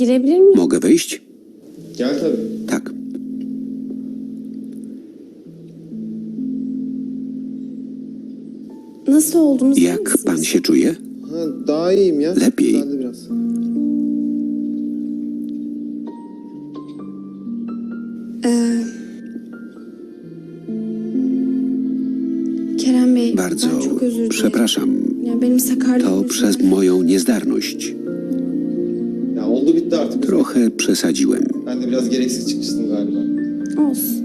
Girebilir miyim? Mogę wejść? Gel tabii. Tak. Nasıl Jak pan się czuje? Ha, daha iyiyim ya. Lepiej. Ben de biraz. Ee, Kerem Bey, Bardzo ben çok özür dilerim. przepraszam. Ya benim sakarlığım To yüzünden- przez moją niezdarność. Ya oldu bitti artık. Trochę przesadziłem. Ben de biraz gereksiz çıkmıştım galiba. Olsun.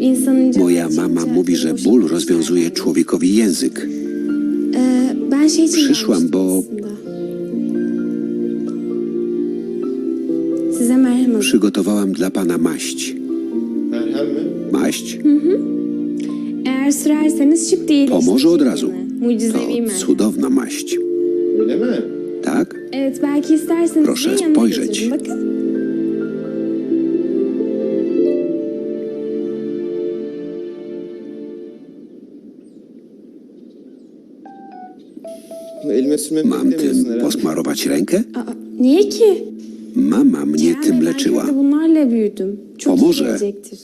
İnsanın canı Moja mama mówi, że boşa ból rozwiązuje człowiekowi język. Ee, ben şey için Przyszłam, gelmiştim bo- aslında. Size merhem hazır. Przygotowałam dla pana maść. Merhem mi? Maść? Eğer sürerseniz şıp diye Pomoże od razu. Mucizevi To merhem. cudowna maść. Öyle mi? Tak? Evet belki isterseniz Proszę yanına spojrzeć. götürün. Bakın. Bunu elime sürmemi Mam beklemiyorsun tym herhalde. posmarować rękę? Aa, niye ki? Mama mnie Kerem tym ben leczyła. köyde bunlarla büyüdüm. Çok Pomoże. gelecektir.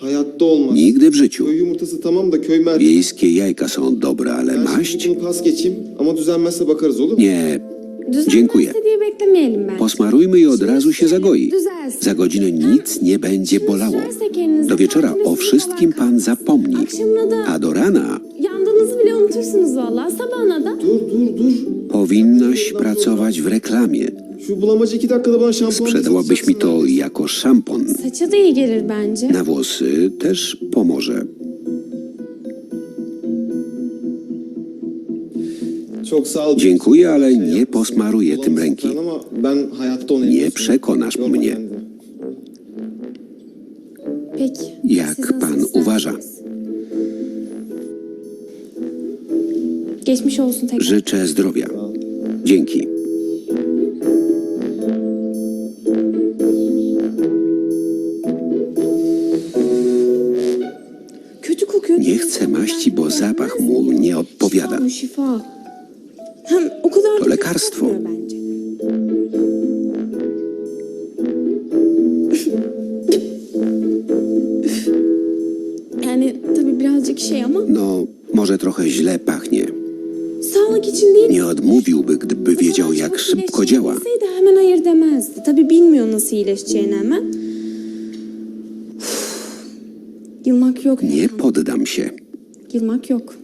Hayatta olmaz. Nigdy w życiu. Köy yumurtası tamam da köy merkezi. Wiejskie jajka są dobre, ale Ben maść? şimdi bunu pas geçeyim ama düzelmezse bakarız olur mu? Nie. Düzelmezse Dziękuję. diye beklemeyelim ben. Posmarujmy i od razu się zagoi. Za godzinę nic nie będzie bolało. Do wieczora o wszystkim pan zapomni. A do rana bile unutursunuz valla. Sabahına da. Dur dur dur. powinnaś pracować w reklamie. Şu bulamacı iki dakikada bana şampuan Sprzedałabyś mi to jako szampon. Saça da iyi gelir bence. Na włosy też pomoże. Çok sağ ol. Dziękuję, ale nie posmaruję tym ręki. falan Ama ben hayatta onu Nie przekonasz mnie. Peki. Jak pan uważa? Geçmiş olsun tekrar. Życzę zdrowia. Dzięki. Kötü kokuyor. Nie chcę maści, bo zapach mu nie odpowiada. Şifa bu şifa. Hem o kadar da To kötü lekarstwo. kokmuyor bence. Yani tabii birazcık şey ama No, może trochę źle pachnie. Nihad mówiłby, gdyby wiedział, jak szybko działa. de hemen hayır demezdi. Tabii bilmiyor nasıl iyileşeceğini hemen. Üf, Yılmak yok. Nie poddam się. Yılmak yok.